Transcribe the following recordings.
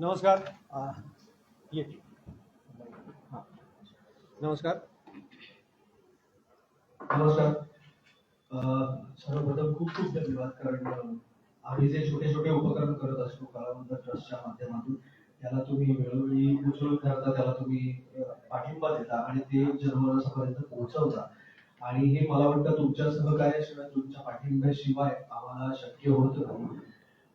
नमस्कार. ये. हां. नमस्कार. नमस्कार. सर्वप्रथम खूप खूप धन्यवाद कारण आम्ही जे छोटे छोटे उपक्रम करत असतो कलावंत ट्रस्टच्या माध्यमातून त्याला तुम्ही वेळोवेळी उचलून धरता त्याला तुम्ही पाठिंबा देता आणि ते जनमानसापर्यंत पोहोचवता. आणि हे मला वाटतं तुमच्या सहकार्याशिवाय तुमच्या पाठिंब्याशिवाय आम्हाला शक्य होत नाही.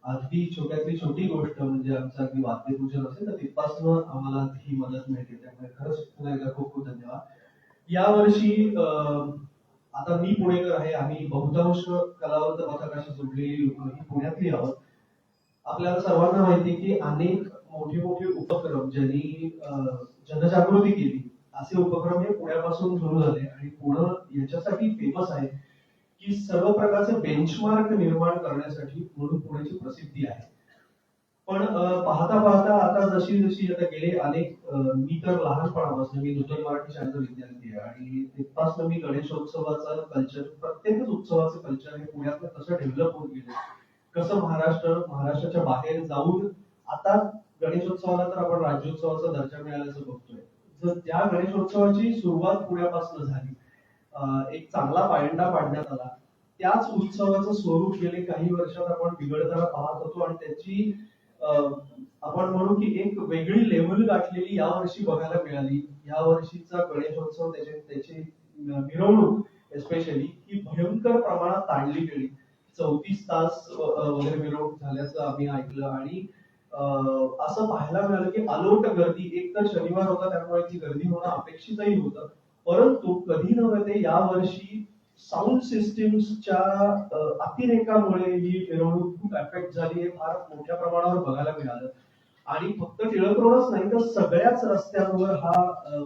अगदी छोट्यातली छोटी गोष्ट म्हणजे आमचं अगदी वाद्यपूजन असेल तर तिथपासून आम्हाला ही मदत मिळते. त्यामुळे खरंच पुन्हा एकदा खूप खूप धन्यवाद. यावर्षी अं, आता मी पुणेकर आहे आम्ही बहुतांश कलावंत पथकाशी जोडलेली लोक ही पुण्यातली आहोत. आपल्याला सर्वांना माहिती की अनेक मोठे मोठे उपक्रम ज्यांनी जनजागृती केली असे उपक्रम हे पुण्यापासून सुरू झाले आणि पुणे याच्यासाठी फेमस आहे की सर्व प्रकारचे बेंचमार्क निर्माण करण्यासाठी म्हणून पुण्याची प्रसिद्धी आहे. पण पाहता पाहता आता जशी जशी आता गेले अनेक मी तर लहानपणापासून मी नूतन मराठी शाळेचा विद्यार्थी आहे आणि तिथपासून मी गणेशोत्सवाचं कल्चर प्रत्येकच उत्सवाचं कल्चर हे पुण्यातलं कसं डेव्हलप होत गेलं कसं महाराष्ट्र महाराष्ट्राच्या बाहेर जाऊन आता गणेशोत्सवाला तर आपण राज्योत्सवाचा दर्जा मिळाल्याचं बघतोय. तर त्या गणेशोत्सवाची सुरुवात पुण्यापासून झाली एक चांगला पायंडा पाडण्यात आला. त्याच उत्सवाचं स्वरूप गेले काही वर्षात आपण बिघडताना पाहत होतो आणि त्याची अं, आपण म्हणू की एक वेगळी लेवल गाठलेली या वर्षी बघायला मिळाली. या वर्षीचा गणेशोत्सव त्याचे त्याची मिरवणूक एस्पेशली ही भयंकर प्रमाणात ताणली गेली. चौतीस तास वगैरे मिरवणूक झाल्याचं आम्ही ऐकलं आणि अं, असं पाहायला मिळालं की अलोट गर्दी एक तर शनिवार होता त्यामुळे ती गर्दी होणं अपेक्षितही होतं. परंतु कधी नव्हे ते या वर्षी साऊंड सिस्टीम्सच्या अतिरेकामुळे ही मिरवणूक खूप अफेक्ट झाली हे फार मोठ्या प्रमाणावर बघायला मिळालं. आणि फक्त टिळक रोडच नाही तर सगळ्याच रस्त्यांवर हा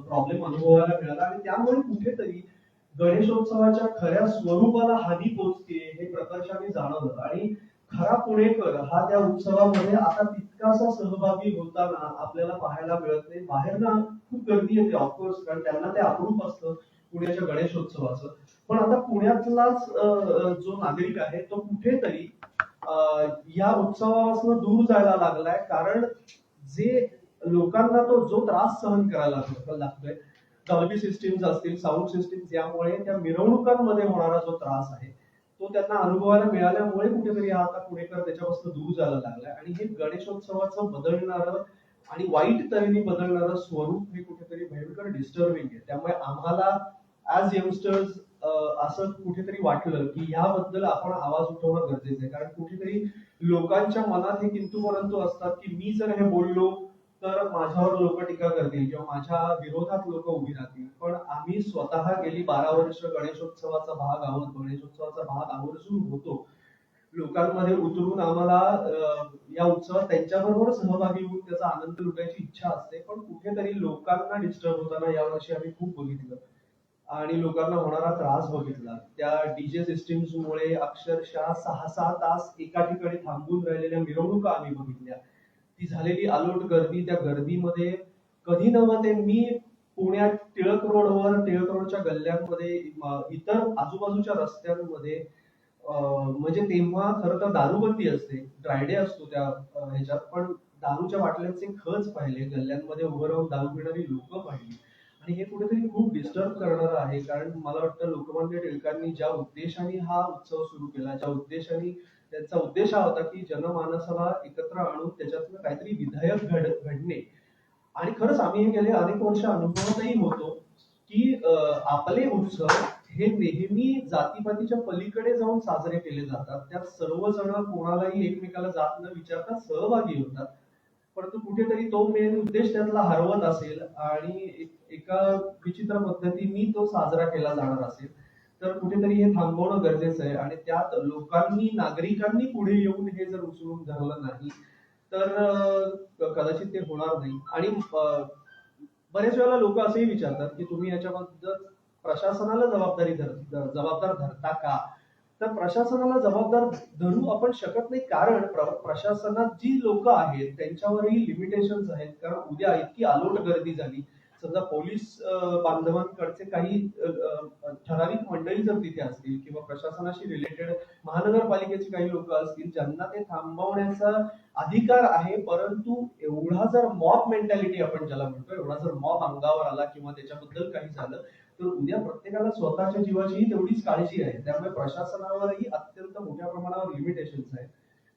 प्रॉब्लेम अनुभवायला मिळाला. आणि त्यामुळे कुठेतरी गणेशोत्सवाच्या खऱ्या स्वरूपाला हानी पोचते हे प्रकर्षाने जाणवलं. आणि खरा पुणेकर हा त्या उत्सवामध्ये आता तितकासा सहभागी होताना आपल्याला पाहायला मिळत नाही. बाहेर ना खूप गर्दी येते ऑफकोर्स कारण त्यांना ते अप्रूप असतं पुण्याच्या गणेशोत्सवाचं. पण आता पुण्यातलाच जो नागरिक आहे तो कुठेतरी अं, या उत्सवापासून दूर जायला लागलाय. कारण जे लोकांना तो जो त्रास सहन करायला लागतोय डॉल्बी सिस्टीम्स असतील साऊंड सिस्टीम्स यामुळे त्या मिरवणुकांमध्ये होणारा जो त्रास आहे तो त्यांना अनुभवायला मिळाल्यामुळे कुठेतरी हा आता पुणेकर त्याच्यापासून दूर जायला लागलाय. आणि हे गणेशोत्सवाचं बदलणारं आणि वाईट तऱ्हेने बदलणारं स्वरूप हे कुठेतरी भयंकर डिस्टर्बिंग आहे. त्यामुळे आम्हाला ऍज यंगस्टर्स असं कुठेतरी वाटलं की याबद्दल आपण आवाज उठवणं गरजेचं आहे. कारण कुठेतरी लोकांच्या मनात हे किंतू परंतु असतात की मी जर हे बोललो तर माझ्यावर लोक टीका करतील किंवा माझ्या विरोधात लोक उभी राहतील. पण आम्ही स्वतः गेली बारा वर्ष गणेशोत्सवाचा भाग आहोत. गणेशोत्सवाचा भाग आवर्जून होतो. लोकांमध्ये उतरून आम्हाला या उत्सवात त्यांच्याबरोबर सहभागी होऊन त्याचा आनंद लुटायची इच्छा असते. पण कुठेतरी लोकांना डिस्टर्ब होताना यावर्षी आम्ही खूप बघितलं. आणि लोकांना होणारा त्रास बघितला. त्या डीजे सिस्टीम्समुळे अक्षरशः सहा सहा तास एका ठिकाणी थांबून राहिलेल्या मिरवणुका आम्ही बघितल्या. ती झालेली अलोट गर्दी त्या गर्दीमध्ये कधी नव्हते मी पुण्यात टिळक रोडवर टिळक रोडच्या गल्ल्यांमध्ये इतर आजूबाजूच्या रस्त्यांमध्ये म्हणजे तेव्हा खरं तर दारूबंदी असते ड्रायडे असतो त्या ह्याच्यात पण दारूच्या बाटल्यांचे खच पाहिले गल्ल्यांमध्ये उभं राहून दारू पिणारी लोक पाहिली. आणि हे कुठेतरी खूप डिस्टर्ब करणार आहे कारण मला वाटतं लोकमान्य टिळकांनी ज्या उद्देशाने हा उत्सव सुरू केला ज्या उद्देशाने त्यांचा उद्देश हा होता की जनमानसाला एकत्र आणून त्याच्यातून काहीतरी विधायक घड घडणे. आणि खरंच आम्ही हे गेले अनेक वर्ष अनुभवतही होतो की आपले उत्सव हे नेहमी जातीपातीच्या पलीकडे जाऊन साजरे केले जातात. त्यात सर्वजण कोणालाही एकमेकाला जात न विचारता सहभागी होतात. परंतु कुठेतरी तो मेन उद्देश त्यातला हरवत असेल आणि एक- एका विचित्र पद्धतीने तो साजरा केला जाणार असेल. तर कुठेतरी हे थांबवणं गरजेचं आहे. आणि त्यात लोकांनी नागरिकांनी पुढे येऊन हे जर उचलून धरलं नाही तर कदाचित ते होणार नाही. आणि बरेच वेळेला लोक असेही विचारतात की तुम्ही याच्याबद्दल प्रशासनाला जबाबदारी धर जबाबदार धरता का? तर प्रशासनाला जबाबदार धरू आपण शकत नाही कारण प्रशासनात जी लोक आहेत त्यांच्यावरही लिमिटेशन आहेत. कारण उद्या इतकी आलोट गर्दी झाली. समजा पोलीस बांधवांकडचे काही ठराविक मंडळी जर तिथे असतील किंवा प्रशासनाशी रिलेटेड महानगरपालिकेचे काही लोक असतील ज्यांना ते थांबवण्याचा अधिकार आहे परंतु एवढा जर मॉब मेंटॅलिटी आपण ज्याला म्हणतो एवढा जर मॉब अंगावर आला किंवा त्याच्याबद्दल काही झालं तर उद्या प्रत्येकाला स्वतःच्या जीवाचीही तेवढीच काळजी आहे. त्यामुळे प्रशासनावरही अत्यंत मोठ्या प्रमाणावर लिमिटेशन्स आहेत.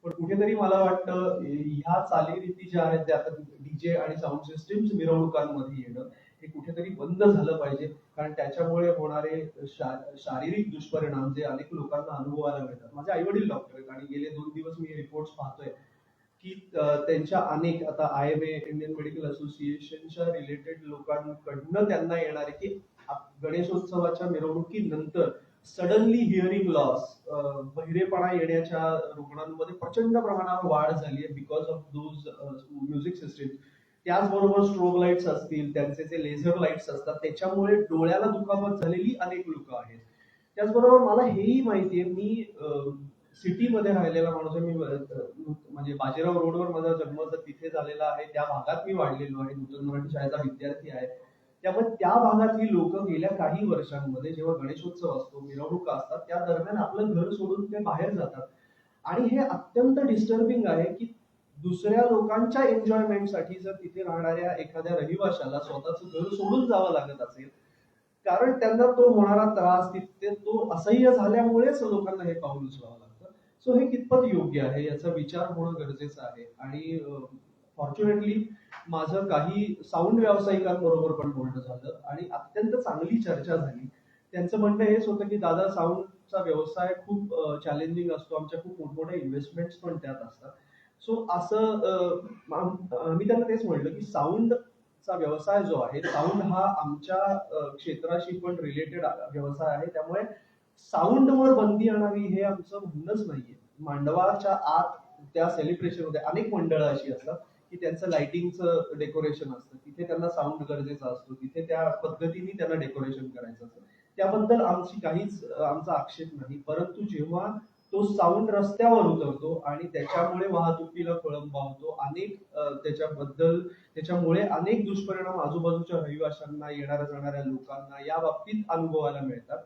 पण कुठेतरी मला वाटतं ह्या चालीरीती ज्या आहेत त्या आता डीजे आणि साऊंड सिस्टीम्स मिरवणुकांमध्ये येणं हे कुठेतरी बंद झालं पाहिजे. कारण त्याच्यामुळे होणारे शारीरिक दुष्परिणाम जे अनेक लोकांना अनुभवायला मिळतात. माझे आई वडील डॉक्टर आहेत आणि गेले दोन दिवस मी रिपोर्ट पाहतोय की त्यांच्या अनेक आता I M A Indian medical असोसिएशनच्या रिलेटेड लोकांकडनं त्यांना येणारे की गणेशोत्सवाच्या मिरवणुकीनंतर सडनली हिअरिंग लॉस बहिरेपणा येण्याच्या रुग्णांमध्ये प्रचंड प्रमाणावर वाढ झाली आहे because of those music system त्याचबरोबर स्ट्रोब लाईट्स असतील त्यांचे जे लेझर लाईट्स असतात त्याच्यामुळे डोळ्याला दुखापत झालेली अनेक लोक आहेत. त्याचबरोबर मला हेही माहिती आहे मी सिटीमध्ये राहिलेला माणूस आहे मी म्हणजे बाजीराव रोडवर माझा जन्म तर तिथे झालेला आहे त्या भागात मी वाढलेलो आहे नूतन मराठी शाळेचा विद्यार्थी आहे. त्यामुळे त्या भागातली लोक गेल्या काही वर्षांमध्ये जेव्हा गणेशोत्सव असतो मिरवणुका असतात त्या दरम्यान आपलं घर सोडून ते बाहेर जातात. आणि हे अत्यंत डिस्टर्बिंग आहे की दुसऱ्या लोकांच्या एन्जॉयमेंटसाठी जर तिथे राहणाऱ्या एखाद्या रहिवाशाला स्वतःचं घर सोडून जावं लागत असेल कारण त्यांना तो होणारा त्रास तिथे तो असह्य झाल्यामुळेच लोकांना हे पाऊल उचलावं लागतं. सो हे कितपत योग्य आहे? याचा विचार होणं गरजेचं आहे. आणि फॉर्च्युनेटली माझं काही साऊंड व्यावसायिकांबरोबर पण बोलणं झालं आणि अत्यंत चांगली चर्चा झाली. त्यांचं म्हणणं हेच होतं की दादा साऊंडचा व्यवसाय खूप चॅलेंजिंग असतो. आमच्या खूप मोठमोठ्या इन्व्हेस्टमेंट्स पण त्यात असतात. सो असं आम्ही मी त्यांना तेच म्हटलं की साऊंडचा व्यवसाय जो आहे साऊंड हा आमच्या क्षेत्राशी पण रिलेटेड व्यवसाय आहे. त्यामुळे साऊंडवर बंदी आणावी हे आमचं म्हणणंच नाहीये. मांडवाच्या आत त्या सेलिब्रेशनमध्ये अनेक मंडळं अशी असतात. की त्यांचं लाइटिंगचं डेकोरेशन असतं. तिथे त्यांना साऊंड गरजेचा असतो. तिथे त्या पद्धतीने त्यांना डेकोरेशन करायचं असतं. त्याबद्दल आमची काहीच आमचा आक्षेप नाही. परंतु जेव्हा तो साऊंड रस्त्यावर उतरतो आणि त्याच्यामुळे वाहतुकीला खोळंबा होतो अनेक त्याच्याबद्दल त्याच्यामुळे अनेक दुष्परिणाम आजूबाजूच्या रहिवाशांना येणाऱ्या जाणाऱ्या लोकांना या बाबतीत अनुभवायला मिळतात.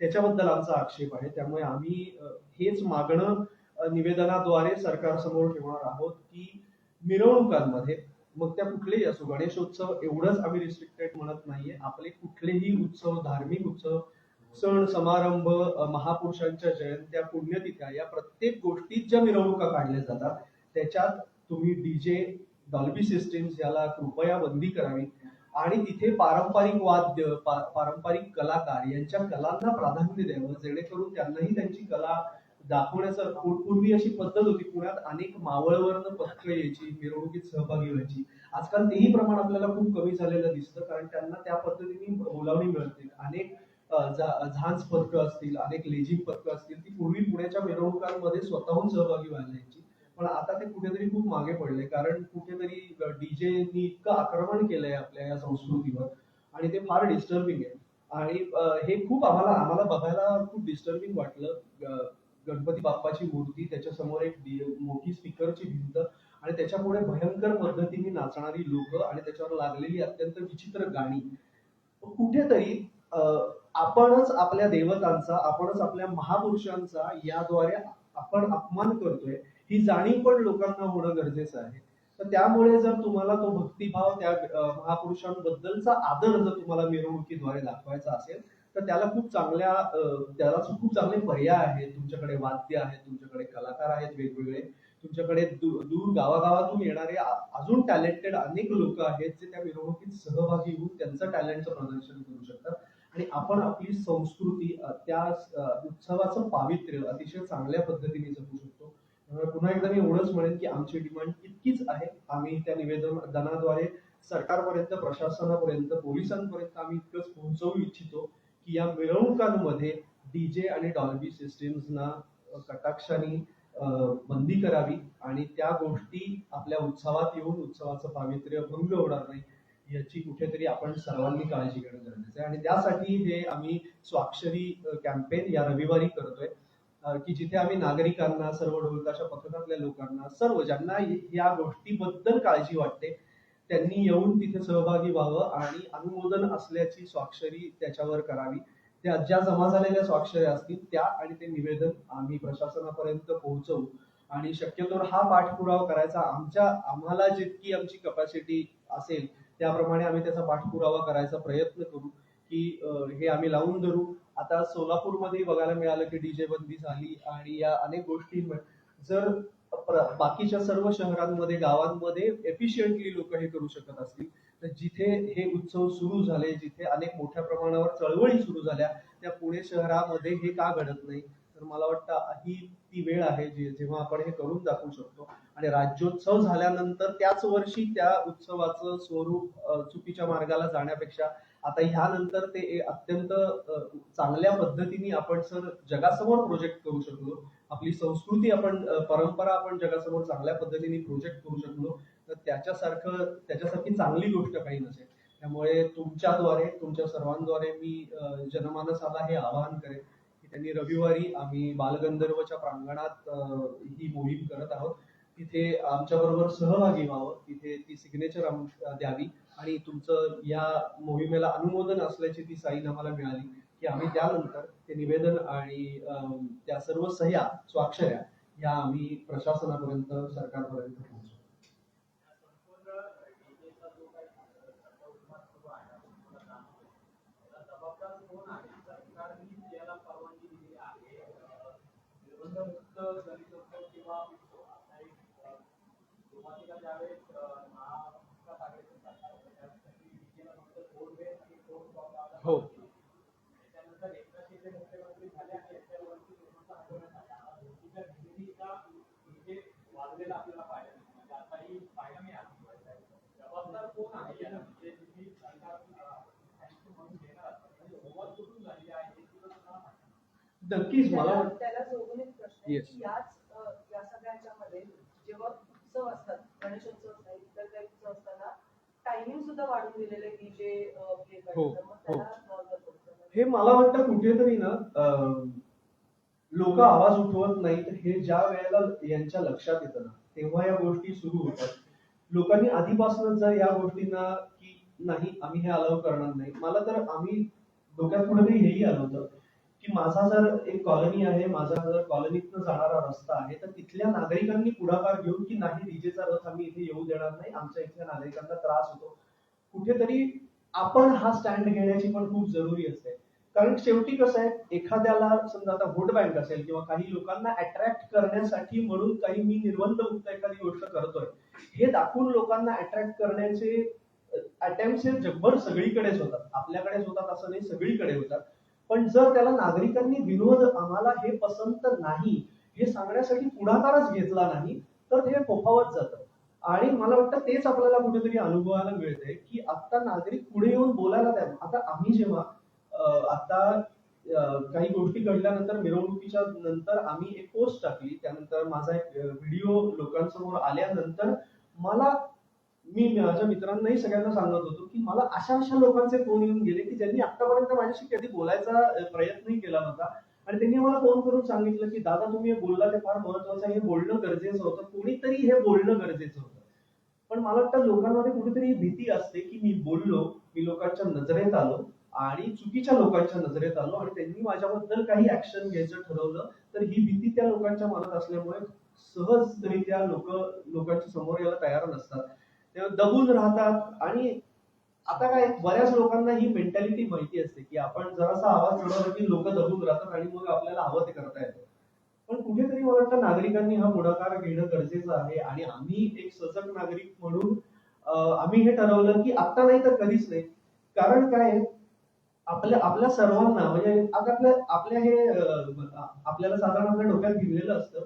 त्याच्याबद्दल आमचा आक्षेप आहे. त्यामुळे आम्ही हेच मागणं निवेदनाद्वारे सरकारसमोर ठेवणार आहोत की मिरवणुकांमध्ये मग त्या कुठलेही असो गणेशोत्सव एवढंच आम्ही रिस्ट्रिक्टेड म्हणत नाहीये. आपले कुठलेही उत्सव धार्मिक उत्सव सण समारंभ महापुरुषांच्या जयंत्या पुण्यतिथ्या या प्रत्येक गोष्टीत ज्या मिरवणुका काढल्या जातात त्याच्यात तुम्ही डीजे डॉल्बी सिस्टीम्स याला कृपया बंदी करावी. आणि तिथे पारंपरिक वाद्य पारंपरिक कलाकार यांच्या कलांना प्राधान्य द्यावं जेणेकरून त्यांनाही त्यांची कला दाखवण्याचा पूर्वी अशी पद्धत होती पुण्यात अनेक मावळवरनं पत्र यायची मिरवणुकीत सहभागी व्हायची. आजकाल तेही प्रमाण आपल्याला खूप कमी झालेलं दिसतं कारण त्यांना त्या पद्धतीने बोलावणी मिळते. अनेक झांज पथकं असतील अनेक लेझिम पथकं असतील ती पूर्वी पुण्याच्या मिरवणुकांमध्ये स्वतःहून सहभागी व्हायला यायची. पण आता ते कुठेतरी खूप मागे पडले कारण कुठेतरी डीजेनी इतकं आक्रमण केलंय आपल्या या संस्कृतीवर आणि ते फार डिस्टर्बिंग आहे. आणि हे खूप आम्हाला आम्हाला बघायला खूप डिस्टर्बिंग वाटलं गणपती बाप्पाची मूर्ती त्याच्यासमोर एक मोठी स्पीकरची भिंत आणि त्याच्यामुळे भयंकर पद्धतीने नाचणारी लोक आणि त्याच्यावर लागलेली अत्यंत विचित्र गाणी. कुठेतरी आपणच आपल्या देवतांचा आपणच आपल्या महापुरुषांचा याद्वारे आपण अपमान करतोय ही जाणीव पण लोकांना होणं गरजेचं आहे. तर त्यामुळे जर तुम्हाला तो भक्तिभाव त्या महापुरुषांबद्दलचा आदर जर तुम्हाला मिरवणुकीद्वारे दाखवायचा असेल तर त्याला खूप चांगल्या त्याला खूप चांगले पर्याय आहेत. तुमच्याकडे वाद्य आहेत तुमच्याकडे कलाकार आहेत वेगवेगळे. तुमच्याकडे दूर दूर गावागावातून येणारे अजून टॅलेंटेड अनेक लोक आहेत जे त्या मिरवणुकीत सहभागी होऊन त्यांचं टॅलेंटचं प्रदर्शन करू शकतात. आणि आपण आपली संस्कृती त्या उत्सवाचं पावित्र्य अतिशय चांगल्या पद्धतीने जपू शकतो. त्यामुळे पुन्हा एकदा मी एवढंच म्हणेन की आमची डिमांड इतकीच आहे. आम्ही त्या निवेदनाद्वारे सरकारपर्यंत प्रशासनापर्यंत पोलिसांपर्यंत आम्ही इतकंच पोहोचवू इच्छितो. की या मिरवणुकांमध्ये डीजे आणि डॉल्बी सिस्टीम्सना कटाक्षाने बंदी करावी आणि त्या गोष्टी आपल्या उत्सवात येऊन उत्सवाचं पावित्र्य भंग होणार नाही याची कुठेतरी आपण सर्वांनी काळजी घेणं गरजेचं आहे. आणि त्यासाठी हे आम्ही स्वाक्षरी कॅम्पेन या रविवारी करतोय की जिथे आम्ही नागरिकांना सर्व ढोलताशा पथकातल्या लोकांना सर्व ज्यांना या गोष्टीबद्दल काळजी वाटते त्यांनी येऊन तिथे सहभागी व्हावं आणि अनुमोदन असल्याची स्वाक्षरी त्याच्यावर करावी. त्या ज्या जमा झालेल्या स्वाक्षऱ्या असतील त्या आणि ते निवेदन आम्ही प्रशासनापर्यंत पोहोचवू. आणि शक्यतोवर हा पाठपुरावा करायचा. आमच्या आम्हाला जितकी आमची कपॅसिटी असेल त्याप्रमाणे आम्ही त्याचा पाठपुरावा करायचा प्रयत्न करू की हे आम्ही लावून धरू. आता सोलापूरमध्ये बघायला मिळालं की डीजे बंदी झाली आणि या अनेक गोष्टी जर बाकीच्या सर्व शहरांमध्ये गावांमध्ये एफिशियंटली लोक हे करू शकत असतील. तर जिथे हे उत्सव सुरू झाले जिथे अनेक मोठ्या प्रमाणावर चळवळी सुरू झाल्या त्या पुणे शहरामध्ये हे का घडत नाही? तर मला वाटतं ही ती वेळ आहे जेव्हा आपण हे करून दाखवू शकतो. आणि राज्योत्सव झाल्यानंतर त्याच वर्षी त्या उत्सवाचं स्वरूप चुकीच्या मार्गाला जाण्यापेक्षा आता ह्यानंतर ते अत्यंत चांगल्या पद्धतीने आपण सर जगासमोर प्रोजेक्ट करू शकलो. आपली संस्कृती आपण परंपरा आपण जगासमोर चांगल्या पद्धतीने प्रोजेक्ट करू शकलो. तर त्याच्यासारखं त्याच्यासारखी चांगली गोष्ट काही नसेल. त्यामुळे तुमच्याद्वारे तुमच्या सर्वांद्वारे मी जनमानसाला हे आवाहन करेन की त्यांनी रविवारी आम्ही बालगंधर्वच्या प्रांगणात ही मोहीम करत आहोत. तिथे आमच्या बरोबर सहभागी व्हावं तिथे ती सिग्नेचर द्यावी. आणि तुमचं या मोहिमेला अनुमोदन असल्याची ती साईन आम्हाला मिळाली. की आम्ही त्यानंतर ते निवेदन आणि त्या सर्व सह्या स्वाक्षऱ्या या आम्ही प्रशासनापर्यंत सरकारपर्यंत पोहोचवू. हो. नक्कीच मला त्याला जोडून एक प्रश्न आहे की याच या सगळ्याच्यामध्ये जेव्हा उत्सव असतात गणेशोत्सव असतात इतर काही उत्सव असताना टायमिंग सुद्धा वाढून दिलेले डीजे प्ले हो, करायचं मग त्याला नॉर्मल होतं. हे मला वाटतं कुठेतरी ना लोक आवाज उठवत नाहीत. हे ज्या वेळेला यांच्या लक्षात येतं ना तेव्हा या गोष्टी सुरू होतात. लोकांनी आधीपासूनच जर या गोष्टींना की नाही आम्ही हे अलाव करणार नाही. मला तर आम्ही डोक्यात कुठेतरी हेही आलं होतं. की माझा जर एक कॉलनी आहे माझा जर कॉलनीतनं जाणारा रस्ता आहे तर तिथल्या नागरिकांनी पुढाकार घेऊन की नाही डीजेचा रथ आम्ही इथे येऊ देणार नाही आमच्या इथल्या नागरिकांना त्रास होतो. कुठेतरी आपण हा स्टँड घेण्याची पण खूप जरुरी असते. कारण शेवटी कसं आहे एखाद्याला समजा आता व्होट बँक असेल किंवा काही लोकांना अट्रॅक्ट करण्यासाठी म्हणून काही मी निर्बंध मुक्त एखादी गोष्ट करतोय हे दाखवून लोकांना अट्रॅक्ट करण्याचे अटेम्प्ट हे जगभर सगळीकडेच होतात. आपल्याकडेच होतात असं नाही सगळीकडे होतात. पण जर त्याला नागरिकांनी विरोध आम्हाला हे पसंत नाही हे सांगण्यासाठी पुढाकारच घेतला नाही तर हे फोफावत जातं. आणि मला वाटतं तेच आपल्याला कुठेतरी अनुभवायला मिळतंय की आता नागरिक पुढे येऊन बोलायला द्या आता आम्ही जेव्हा आता काही गोष्टी घडल्यानंतर मिरवणुकीच्या नंतर आम्ही एक पोस्ट टाकली. त्यानंतर माझा एक व्हिडिओ लोकांसमोर आल्यानंतर मला मी माझ्या मित्रांनाही सगळ्यांना सांगत होतो की मला अशा अशा लोकांचे फोन येऊन गेले की ज्यांनी आतापर्यंत माझ्याशी कधी बोलायचा प्रयत्नही केला नव्हता. आणि त्यांनी मला फोन करून सांगितलं की दादा तुम्ही हे बोलला ते फार महत्वाचं हे बोलणं गरजेचं होतं. कोणीतरी हे बोलणं गरजेचं होतं. पण मला वाटतं लोकांमध्ये कुठेतरी भीती असते की मी बोललो मी लोकांच्या नजरेत आलो आणि चुकीच्या लोकांच्या नजरेत आलो आणि त्यांनी माझ्याबद्दल काही ऍक्शन घ्यायचं ठरवलं तर ही भीती त्या लोकांच्या मनात असल्यामुळे सहजरित्या लोक लोकांच्या समोर यायला तयार नसतात. दबून राहतात. आणि आता काय बऱ्याच लोकांना ही मेंटॅलिटी माहिती असते की आपण जरासा आवाज चढवला की लोक दबून राहतात आणि मग आपल्याला हवं ते करता येतं. पण कुठेतरी मला वाटतं नागरिकांनी हा पुढाकार घेणं गरजेचं आहे आणि आम्ही एक सजग नागरिक म्हणून आम्ही हे ठरवलं की आता नाही तर कधीच नाही. कारण काय आहे, आपल्या आपल्या सर्वांना म्हणजे आता आपल्या आपल्या हे आपल्याला साधारण आपल्या डोक्यात घेतलेलं असतं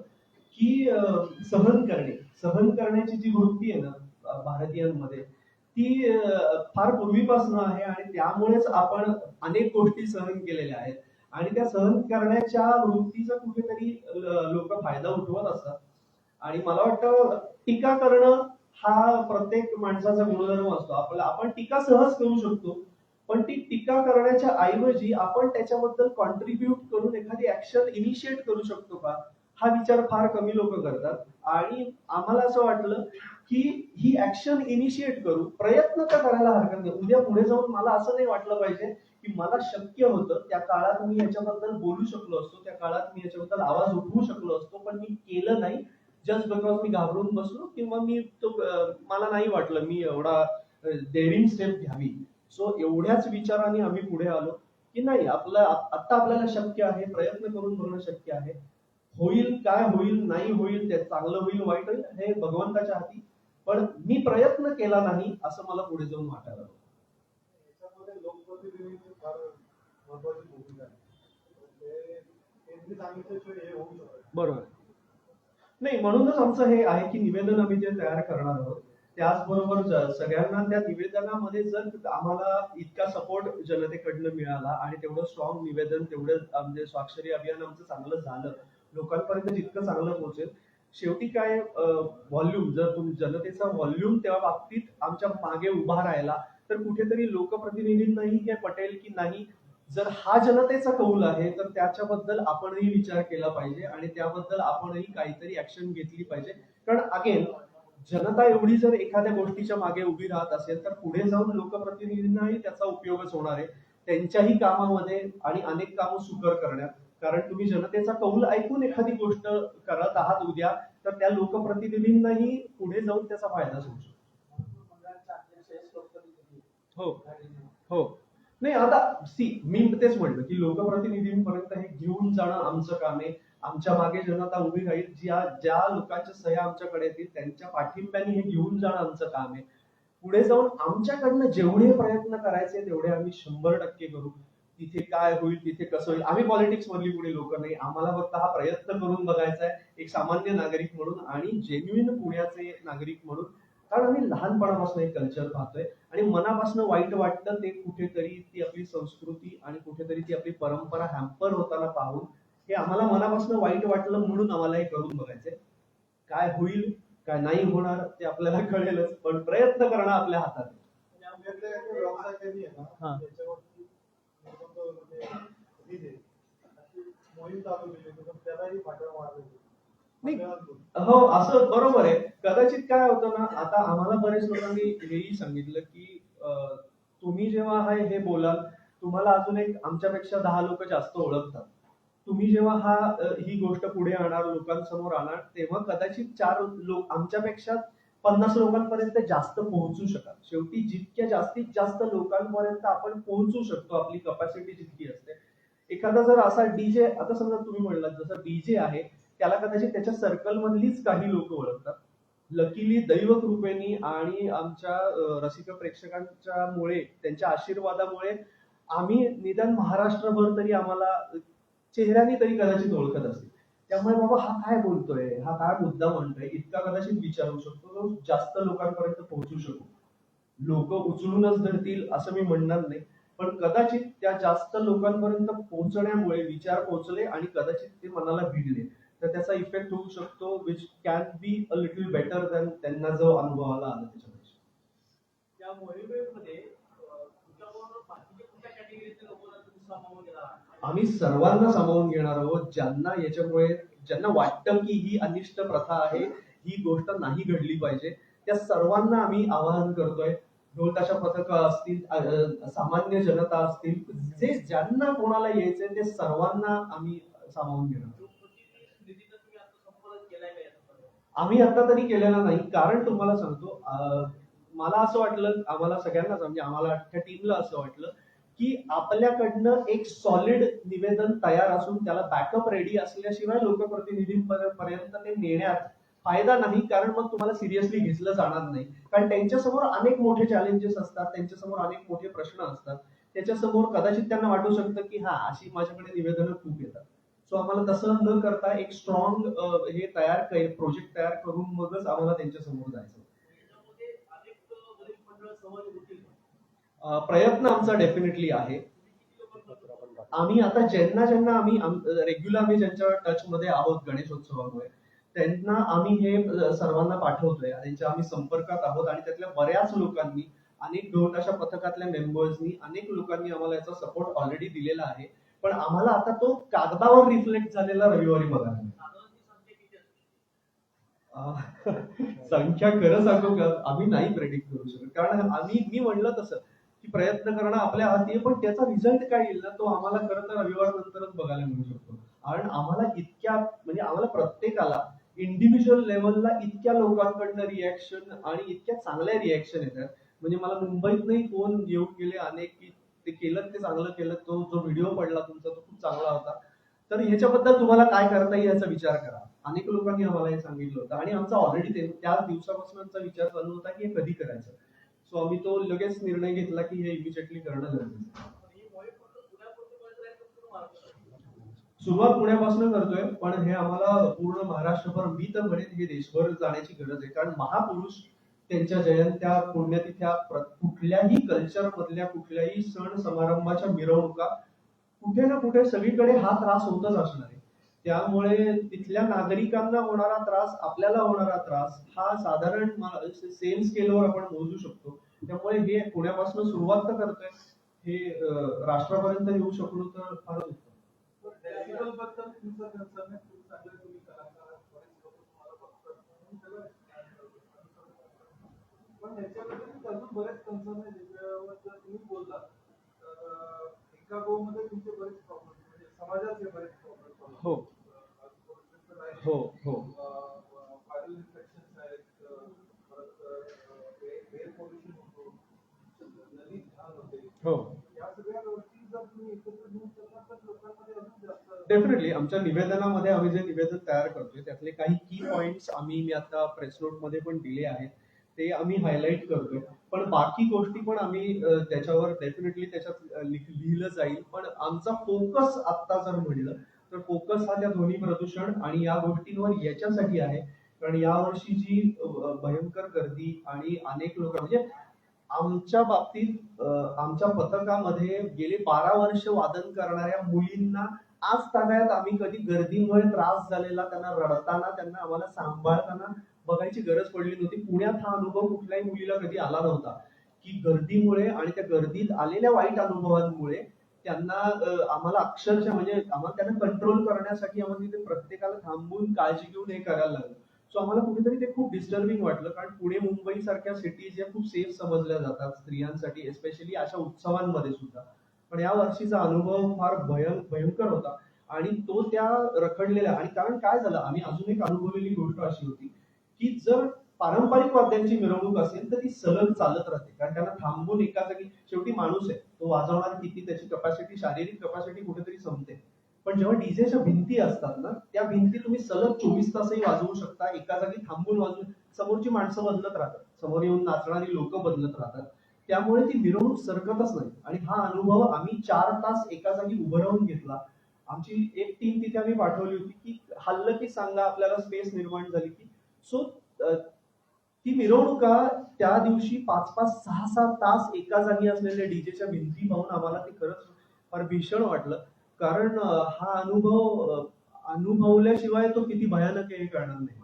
की सहन करणे. सहन करण्याची जी वृत्ती आहे ना भारतीयांमध्ये. ती फार पूर्वीपासून आहे आणि त्यामुळेच आपण अनेक गोष्टी सहन केलेल्या आहेत. आणि त्या सहन करण्याच्या वृत्तीचा कुठेतरी लोक फायदा उठवत असतात. आणि मला वाटतं टीका करणं हा प्रत्येक माणसाचा गुणधर्म असतो. आपला आपण टीका सहज करू शकतो. पण ती टीका करण्याच्या ऐवजी आपण त्याच्याबद्दल कॉन्ट्रीब्युट करून एखादी ऍक्शन इनिशिएट करू शकतो का? हा विचार फार कमी लोक करतात. आणि आम्हाला असं वाटलं की ही ऍक्शन इनिशिएट करू प्रयत्न तर करायला हरकत नाही. उद्या पुढे जाऊन मला असं नाही वाटलं पाहिजे की मला शक्य होतं. त्या काळात मी याच्याबद्दल बोलू शकलो असतो त्या काळात मी याच्याबद्दल आवाज उठवू शकलो असतो पण मी केलं नाही. जस्ट बिकॉज मी घाबरून बसलो किंवा मी तो मला नाही वाटलं मी एवढा डेअरिंग स्टेप घ्यावी. सो एवढ्याच विचाराने आम्ही पुढे आलो की नाही आपलं आता आपल्याला शक्य आहे प्रयत्न करून बघणं शक्य आहे. होईल काय होईल नाही होईल ते चांगलं होईल वाईट होईल हे भगवंताच्या हाती. पण मी प्रयत्न केला नाही असं मला पुढे जाऊन वाटायला हे नाही. बरोबर. नाही म्हणूनच आमचं हे आहे की निवेदन आम्ही जे तयार करणार आहोत त्याचबरोबर सगळ्यांना त्या निवेदनामध्ये जर आम्हाला इतका सपोर्ट जनतेकडनं मिळाला आणि तेवढं स्ट्रॉंग निवेदन तेवढं म्हणजे स्वाक्षरी अभियान आमचं चांगलं झालं लोकांपर्यंत जितकं चांगलं पोहोचेल. शेवटी काय व्हॉल्यूम जर तुम्ही जनतेचा व्हॉल्यूम त्या बाबतीत आमच्या मागे उभा राहिला तर कुठेतरी लोकप्रतिनिधींनाही हे पटेल की नाही जर हा जनतेचा कौल आहे तर त्याच्याबद्दल आपणही विचार केला पाहिजे आणि त्याबद्दल आपणही काहीतरी ऍक्शन घेतली पाहिजे. कारण अगेन जनता एवढी जर एखाद्या गोष्टीच्या मागे उभी राहत असेल तर पुढे जाऊन लोकप्रतिनिधींनाही त्याचा उपयोगच होणार आहे. त्यांच्याही कामामध्ये आणि अनेक कामं सुकर करण्यात. कारण तुम्ही जनतेचा कौल ऐकून एखादी गोष्ट करत आहात उद्या तर त्या लोकप्रतिनिधींनाही पुढे जाऊन त्याचा फायदाच होऊ शकतो. हो हो. नाही आता सी मी तेच म्हणलं की लोकप्रतिनिधींपर्यंत हे घेऊन जाणं आमचं काम आहे. आमच्या मागे जनता उभी राहील ज्या ज्या लोकांच्या सह्या आमच्याकडे येतील त्यांच्या पाठिंब्याने हे घेऊन जाणं आमचं काम आहे. पुढे जाऊन आमच्याकडनं जेवढे प्रयत्न करायचे तेवढे आम्ही शंभर टक्के करू. तिथे काय होईल तिथे कसं होईल? आम्ही पॉलिटिक्स मधली पुढे लोक नाही. आम्हाला फक्त हा प्रयत्न करून बघायचा आहे एक सामान्य नागरिक म्हणून आणि जेन्युइन पुण्याचे नागरिक म्हणून. कारण आम्ही लहानपणापासून एक कल्चर पाहतोय आणि मनापासून वाईट वाटतं ते कुठेतरी ती आपली संस्कृती आणि कुठेतरी ती आपली परंपरा हॅम्पर होताना पाहून हे आम्हाला मनापासून वाईट वाटलं म्हणून आम्हाला हे करून बघायचंय. काय होईल काय नाही होणार ते आपल्याला कळेलच पण प्रयत्न करणं आपल्या हातात आहे. आणि आमच्याकडे काही व्यवसायिकांनी आहे हा. असं बरोबर आहे. कदाचित काय होतं ना आता आम्हाला बरेच लोकांनी हेही सांगितलं की तुम्ही जेव्हा हा हे बोलाल तुम्हाला अजून एक आमच्यापेक्षा दहा लोक जास्त ओळखतात. तुम्ही जेव्हा हा ही गोष्ट पुढे आणणार लोकांसमोर आणणार तेव्हा कदाचित चार लोक आमच्यापेक्षा पन्नास लोकांपर्यंत जास्त पोहोचू शकाल शेवटी जितक्या जास्तीत जास्त लोकांपर्यंत आपण पोहोचू शकतो आपली कपॅसिटी जितकी असते. एखादा जर असा डीजे आता समजा तुम्ही म्हणलात जसं डीजे आहे त्याला कदाचित त्याच्या सर्कल मधलीच काही लोक ओळखतात. लकीली दैव कृपेनी आणि आमच्या रसिक प्रेक्षकांच्या मुळे त्यांच्या आशीर्वादामुळे आम्ही निदान महाराष्ट्रभर तरी आम्हाला चेहऱ्याने तरी कदाचित ओळखत असते त्यामुळे बाबा हा काय बोलतोय? हा काय मुद्दा म्हणतोय? इतका कदाचित विचारू शकतो जो जास्त लोकांपर्यंत पोहोचू शकतो लोक उचलूनच धरतील असं मी म्हणणार नाही. पण कदाचित त्या जास्त लोकांपर्यंत पोहोचण्यामुळे विचार पोहोचले आणि कदाचित ते मनाला भिडले. तर त्याचा इफेक्ट होऊ शकतो which can be a little better than त्यांना जो अनुभवाला आला त्याच्यापेक्षा. त्या मोहिमेमध्ये आम्ही सर्वांना सामावून घेणार आहोत. ज्यांना याच्यामुळे ज्यांना वाटतं की ही अनिष्ट प्रथा आहे ही गोष्ट नाही घडली पाहिजे त्या सर्वांना आम्ही आवाहन करतोय. ढोलताशा पथक असतील सामान्य जनता असतील जे ज्यांना कोणाला यायचंय ते सर्वांना आम्ही सामावून घेणार आहोत. आम्ही आता तरी केलेला नाही. कारण तुम्हाला सांगतो मला असं वाटलं आम्हाला सगळ्यांनाच म्हणजे आम्हाला अख्ख्या टीमला असं वाटलं की आपल्याकडनं एक सॉलिड निवेदन तयार असून त्याला बॅकअप रेडी असल्याशिवाय लोकप्रतिनिधींपर्यंत ते नेण्यात फायदा नाही कारण मग तुम्हाला सिरियसली घेतलं जाणार नाही. कारण त्यांच्यासमोर अनेक मोठे चॅलेंजेस असतात त्यांच्यासमोर अनेक मोठे प्रश्न असतात. त्याच्यासमोर कदाचित त्यांना वाटू शकतं की हा अशी माझ्याकडे निवेदनं खूप येतात. सो आम्हाला तसं न करता एक स्ट्रॉंग हे तयार प्रोजेक्ट तयार करून मगच आम्हाला त्यांच्यासमोर जायचं याच्यामध्ये अनेक अं, गरीब मंडळ सहभागी होतील का? अं, प्रयत्न आमचा डेफिनेटली आहे. आम्ही आता ज्यांना ज्यांना आम्ही रेग्युलर आम्ही ज्यांच्या टच मध्ये आहोत गणेशोत्सवामुळे त्यांना आम्ही हे सर्वांना पाठवतोय त्यांच्या आम्ही संपर्कात आहोत आणि त्यातल्या बऱ्याच लोकांनी अनेक अशा पथकातल्या मेंबर्सनी अनेक लोकांनी आम्हाला याचा सपोर्ट ऑलरेडी दिलेला आहे. पण आम्हाला आता तो कागदावर रिफ्लेक्ट झालेला रविवारी बघायला संख्या खरं सांगू का? आम्ही नाही प्रेडिक्ट करू शकत. कारण आम्ही मी म्हणलं तसं की प्रयत्न करणं आपल्या हाती आहे पण त्याचा रिझल्ट काय येईल ना तो आम्हाला खरं तर रविवार नंतरच बघायला मिळू शकतो. कारण आम्हाला इतक्या म्हणजे आम्हाला प्रत्येकाला इंडिव्हिज्युअल लेवलला इतक्या लोकांकडनं रिॲक्शन आणि इतक्या चांगल्या रिॲक्शन येतात. म्हणजे मला मुंबईतनंही फोन येऊन गेले अनेक की ते केलं ते चांगलं केलं. तो जो व्हिडिओ पडला तुमचा तो खूप चांगला होता. तर ह्याच्याबद्दल तुम्हाला काय करता येईल याचा विचार करा. अनेक लोकांनी आम्हाला हे सांगितलं होतं. आणि आमचा ऑलरेडी त्या दिवसापासून आमचा विचार चालू होता की हे कधी करायचं? सो आम्ही तो लगेच निर्णय घेतला की हे इमिजिएटली करणं गरजेचं सुरुवात पुण्यापासून करतोय पण हे आम्हाला पूर्ण महाराष्ट्रभर मी तर म्हणेन हे देशभर जाण्याची गरज आहे. कारण महापुरुष त्यांच्या जयंत्या पुण्यतिथ्या कुठल्याही कल्चर मधल्या कुठल्याही सण समारंभाच्या मिरवणुका कुठे ना कुठे सगळीकडे हा त्रास होतच असणार आहे. त्यामुळे तिथल्या नागरिकांना होणारा त्रास आपल्याला होणारा त्रास हा साधारण सेम स्केलवर आपण मोजू शकतो. त्यामुळे हे पुण्यापासून सुरुवात तर करतोय. हे राष्ट्रापर्यंत येऊ शकलो तर फारच उत्तम. पण त्याच्याबद्दल अजून बरेच कन्सर्न आहे ज्याच्यावर जर तुम्ही तर एका गो मध्ये तुमचे बरेच प्रॉब्लेम म्हणजे समाजाचे बरेच हो. हो हो. हो. डेफिनेटली आमच्या निवेदनामध्ये आम्ही जे निवेदन तयार करतोय त्यातले काही की पॉइंट्स आम्ही मी आता प्रेस नोटमध्ये पण दिले आहेत ते आम्ही हायलाईट करतोय. पण बाकी गोष्टी पण आम्ही त्याच्यावर डेफिनेटली त्याच्यात लिहिलं जाईल. पण आमचा फोकस आता जर म्हणलं तर फोकस हा त्या ध्वनी प्रदूषण आणि या गोष्टींवर याच्यासाठी आहे. कारण यावर्षी जी भयंकर गर्दी आणि अनेक लोक म्हणजे आमच्या बाबतीत आमच्या पथकामध्ये गेले बारा वर्ष वादन करणाऱ्या मुलींना आज तागायत आम्ही कधी गर्दीमुळे त्रास झालेला त्यांना रडताना त्यांना आम्हाला सांभाळताना बघायची गरज पडली नव्हती. पुण्यात हा अनुभव कुठल्याही मुलीला कधी आला नव्हता. की गर्दीमुळे आणि त्या गर्दीत आलेल्या वाईट अनुभवांमुळे त्यांना आम्हाला अक्षरशः म्हणजे आम्हाला त्यांना कंट्रोल करण्यासाठी आम्हाला तिथे प्रत्येकाला थांबून काळजी घेऊन हे करायला लागलं. सो आम्हाला कुठेतरी ते खूप डिस्टर्बिंग वाटलं कारण पुणे मुंबई सारख्या सिटीज या खूप सेफ समजल्या जातात स्त्रियांसाठी एस्पेशली अशा उत्सवांमध्ये सुद्धा. पण या वर्षीचा अनुभव फार भयं भयंकर होता. आणि तो त्या रखडलेल्या आणि कारण काय झालं आम्ही अजून एक अनुभवलेली गोष्ट अशी होती की जर पारंपरिक वाद्यांची मिरवणूक असेल तर ती सलग चालत राहते. कारण त्यांना थांबून एका जागी शेवटी माणूस आहे. तो वाजवणार किती त्याची कपॅसिटी शारीरिक कपॅसिटी कुठेतरी संपते. पण जेव्हा डीजेच्या भिंती असतात ना त्या भिंती तुम्ही सलग चोवीस तासही वाजवू शकता. एका जागी थांबून वाजवू समोरची माणसं बदलत राहतात. समोर येऊन नाचणारी लोक बदलत राहतात. त्यामुळे ती मिरवणूक सरकतच नाही. आणि हा अनुभव आम्ही चार तास एका जागी उभं राहून घेतला. आमची एक टीम तिथे आम्ही पाठवली होती की हल्लं की सांगा आपल्याला स्पेस निर्माण झाली की. सो ती मिरवणुका त्या दिवशी पाच पाच सहा सहा तास एका जागी असलेल्या डीजेच्या भिंती पाहून आम्हाला ते खरंच फार भीषण वाटलं. कारण हा अनुभव अनुभवल्याशिवाय तो किती भयानक आहे हे कळणार नाही.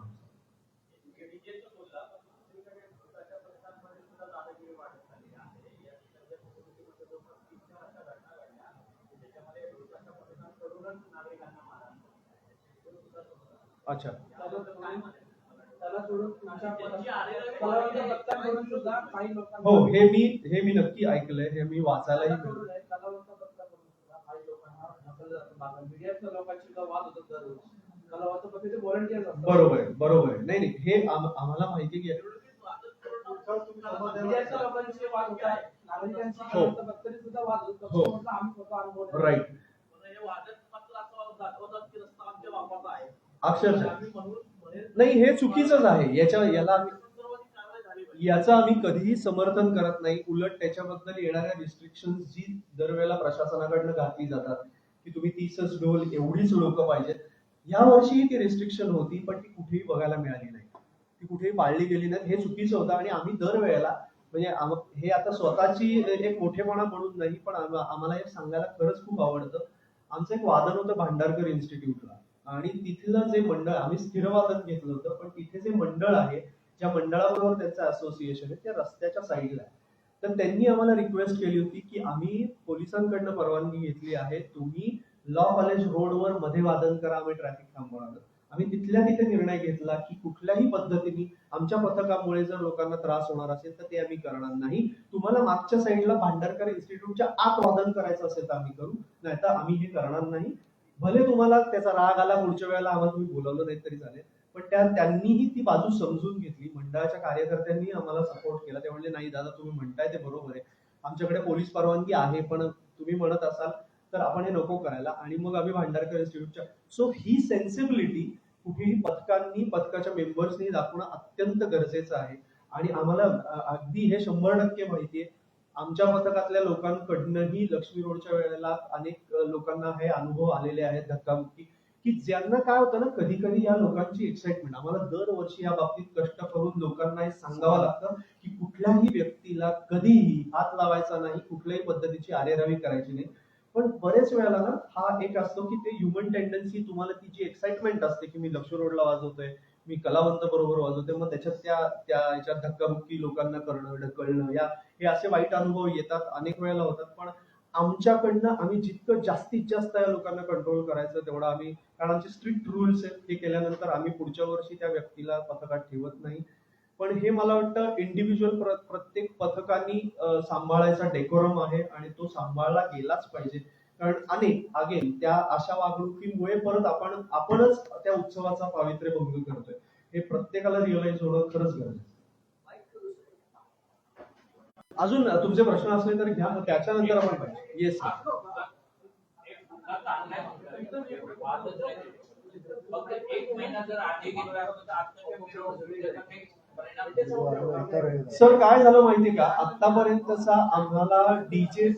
अच्छा त्याला सोडून तुमच्या कलावंत पथकाकडून सुद्धा काही लोकांना हो हे मी हे मी नक्की ऐकलंय हे मी वाचायलाही बरोबर बरोबर नाही नाही हे आम- आमहाला माहिती की तुमच्यावर तुम्ही समाधान मीडियाच्या लोकांचे वाद होत आहे नागरिकांची हो. होत हो. म्हटलं आम्ही स्वतः अनुभव राईट अक्षरशः. नाही हे चुकीचंच आहे. याच्या याला आम्ही- याचं आम्ही कधीही समर्थन करत नाही. उलट त्याच्याबद्दल येणाऱ्या रिस्ट्रिक्शन जी दरवेळेला प्रशासनाकडनं घातली जातात की तुम्ही तीसच ढोल एवढीच लोक पाहिजेत. या वर्षीही ती रिस्ट्रिक्शन होती पण ती कुठेही बघायला मिळाली नाही. ती कुठेही पाळली गेली नाही. हे चुकीचं होतं आणि आम्ही दरवेळेला म्हणजे हे आता स्वतःची एक मोठेपणा म्हणून नाही पण आम्हाला हे सांगायला खरंच खूप आवडतं. आमचं एक वादन होतं भांडारकर इन्स्टिट्यूटला आणि तिथलं जे मंडळ आम्ही स्थिर वादन घेतलं होतं पण तिथे जे मंडळ आहे ज्या मंडळाबरोबर त्यांचं असोसिएशन आहे त्या रस्त्याच्या साईडला आहे. तर त्यांनी आम्हाला रिक्वेस्ट केली होती की आम्ही पोलिसांकडनं परवानगी घेतली आहे तुम्ही लॉ कॉलेज रोडवर मध्ये वादन करा आम्ही ट्रॅफिक थांबवणार आम्ही तिथल्या तिथे निर्णय घेतला की कुठल्याही पद्धतीने आमच्या पथकामुळे जर लोकांना त्रास होणार असेल तर ते आम्ही करणार नाही. तुम्हाला मागच्या साईडला भांडारकर इन्स्टिट्यूटच्या आत वादन करायचं असेल तर आम्ही करू नाही तर आम्ही हे करणार नाही. भले तुम्हाला त्याचा राग आला पुढच्या वेळेला आम्हाला तुम्ही बोलवलं नाही तरी चालेल. पण त्या त्यांनीही ती बाजू समजून घेतली. मंडळाच्या कार्यकर्त्यांनी आम्हाला सपोर्ट केला. ते म्हणले नाही दादा तुम्ही म्हणताय ते बरोबर आहे. आमच्याकडे पोलीस परवानगी आहे पण तुम्ही म्हणत असाल तर आपण हे नको करायला. आणि मग आम्ही भांडारकर इन्स्टिट्यूटच्या सो ही सेन्सिबिलिटी कुठेही पथकांनी पथकाच्या मेंबर्सनी दाखवणं अत्यंत गरजेचं आहे. आणि आम्हाला अगदी हे शंभर टक्के माहिती आहे आमच्या पथकातल्या लोकांकडनंही लक्ष्मी रोडच्या वेळेला अनेक लोकांना हे अनुभव आलेले आहेत धक्काबुक्की. की ज्यांना काय होतं ना कधी कधी या लोकांची एक्साइटमेंट आम्हाला दरवर्षी या बाबतीत कष्ट करून लोकांना हे सांगावं लागतं की कुठल्याही व्यक्तीला कधीही हात लावायचा नाही कुठल्याही पद्धतीची आरेरावी करायची नाही. पण बरेच वेळेला ना हा एक असतो की ते ह्युमन टेंडन्सी तुम्हाला ती जी एक्साइटमेंट असते की मी लक्ष्मी रोडला वाजवतोय मी कलावंत बरोबर वाजवते. मग त्याच्यात त्या त्या याच्यात धक्काबुक्की लोकांना करणं ढकलणं या हे असे वाईट अनुभव येतात अनेक वेळेला होतात. पण आमच्याकडनं आम्ही जितकं जास्तीत जास्त या लोकांना कंट्रोल करायचं तेवढा आम्ही कारण आमचे स्ट्रिक्ट रुल्स आहेत. ते केल्यानंतर आम्ही पुढच्या वर्षी त्या व्यक्तीला पथकात ठेवत नाही. पण हे मला वाटतं इंडिव्हिज्युअल प्रत्येक पथकानी सांभाळायचा डेकोरम आहे आणि तो सांभाळला गेलाच पाहिजे. कारण अनेक अगेन त्या अशा वागणुकीमुळे परत आपण आपणच त्या उत्सवाचा पावित्र्य भंग करतोय. हे प्रत्येकाला रिअलाइज होणं खरंच गरजेचं आहे. अजून तुमचे प्रश्न असले तर घ्या मग त्याच्यानंतर आपण पाहिजे येस सर काय झालं माहितीये का? आतापर्यंतचा आम्हाला डीजे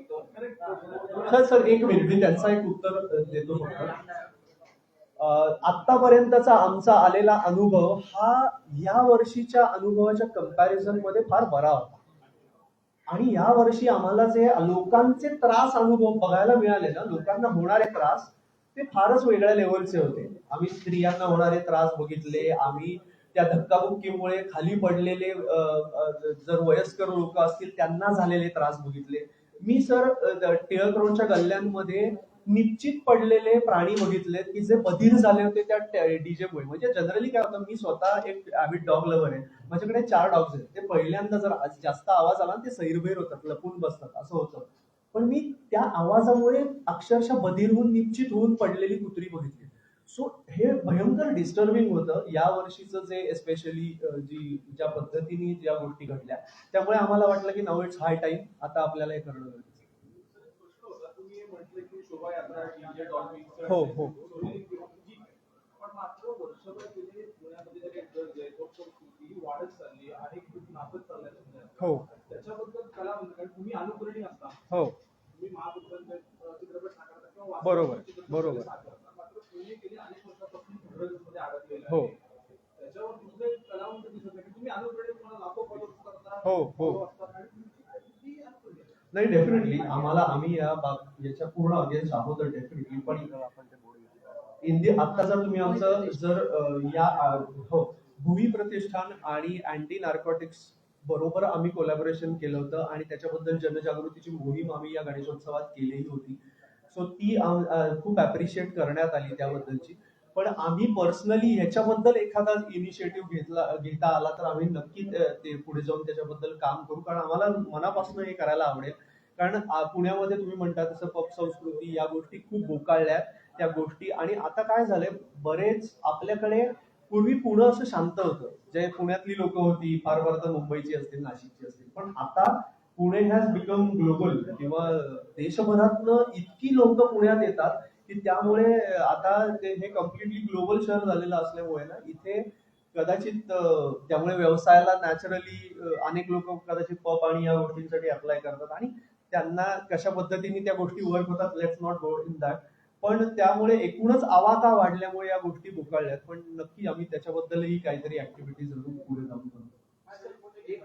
सर सर एक मिनिट. मी त्यांचा एक उत्तर देतो आतापर्यंतचा आमचा आलेला अनुभव हा या वर्षीच्या अनुभवाच्या कंपॅरिझनमध्ये फार बरा होता. आणि या वर्षी आम्हाला जे लोकांचे त्रास अनुभव बघायला मिळाले ना लोकांना होणारे त्रास ते फारच वेगळ्या लेवलचे होते. आम्ही स्त्रियांना होणारे त्रास बघितले आम्ही त्या धक्काबुक्कीमुळे खाली पडलेले जर वयस्कर लोक असतील त्यांना झालेले त्रास बघितले. मी सर टिळक रोडच्या गल्ल्यांमध्ये निश्चित पडलेले प्राणी बघितले की जे बधीर झाले होते त्या डीजे मुळे म्हणजे जनरली काय होतं मी स्वतः एक आम्ही डॉग लवर आहे. माझ्याकडे चार डॉग्स आहेत. ते पहिल्यांदा जर जास्त आवाज आला ते सैरभैर होतात लपून बसतात असं होतं. पण मी त्या आवाजामुळे अक्षरशः बधीर होऊन निश्चित होऊन पडलेली कुत्री बघितली. सो हे भयंकर डिस्टर्बिंग होतं या वर्षीचं जे एस्पेशली जी ज्या पद्धतीने ज्या गोष्टी घडल्या त्यामुळे आम्हाला वाटलं की नाव इट्स हाय टाइम आता आपल्याला हे करणं गरजेचं आहे. प्रश्न होता तुम्ही म्हटलं की शोभायात्रा डीजे डॉल्बी हो, हो. ही. हो त्याच्याबद्दल कला कारण तुम्ही अनुकरणी असता तुम्ही महापुत्रांचे अ, चित्रपट साकारता किंवा वास्तविक बरोबर, बरोबर. हो. हो, हो. आहे. नाही डेफिनेटली आम्हाला आम्ही या बाब याच्या पूर्ण अगेन्स्ट आहोत डेफिनेटली पण इंदि आता जर तुम्ही आमचं जर या हो भुवी प्रतिष्ठान आणि अँटी नार्कोटिक्स बरोबर आम्ही कोलॅबोरेशन केलं होतं आणि त्याच्याबद्दल जनजागृतीची मोहीम आम्ही या गणेशोत्सवात केलीही होती सो ती खूप अप्रिशिएट करण्यात आली त्याबद्दलची. पण आम्ही पर्सनली ह्याच्याबद्दल एखादा इनिशिएटिव्ह घेतला घेता आला तर आम्ही नक्की ते पुढे जाऊन त्याच्याबद्दल काम करू. कारण आम्हाला मनापासून हे करायला आवडेल. कारण पुण्यामध्ये तुम्ही म्हणता तसं पप संस्कृती या गोष्टी खूप बोकाळल्या त्या गोष्टी. आणि आता काय झालंय बरेच आपल्याकडे पूर्वी पुणं असं शांत होतं. जे पुण्यातली लोक होती फार फार तर मुंबईची असतील नाशिकची असतील. पण आता पुणे हॅज बिकम ग्लोबल किंवा देशभरातनं इतकी लोक पुण्यात येतात की त्यामुळे आता ते हे कम्प्लिटली ग्लोबल शहर झालेलं असल्यामुळे ना इथे कदाचित त्यामुळे व्यवसायाला नॅचरली अनेक लोक कदाचित पप आणि या गोष्टींसाठी अप्लाय करतात. आणि त्यांना कशा पद्धतीने त्या गोष्टी वर्क होतात let's not go in that पण त्यामुळे एकूणच आवाका वाढल्यामुळे या गोष्टी बोकाळल्यात पण नक्की आम्ही त्याच्याबद्दलही काहीतरी ऍक्टिव्हिटीज पुढे जाऊन करतो एक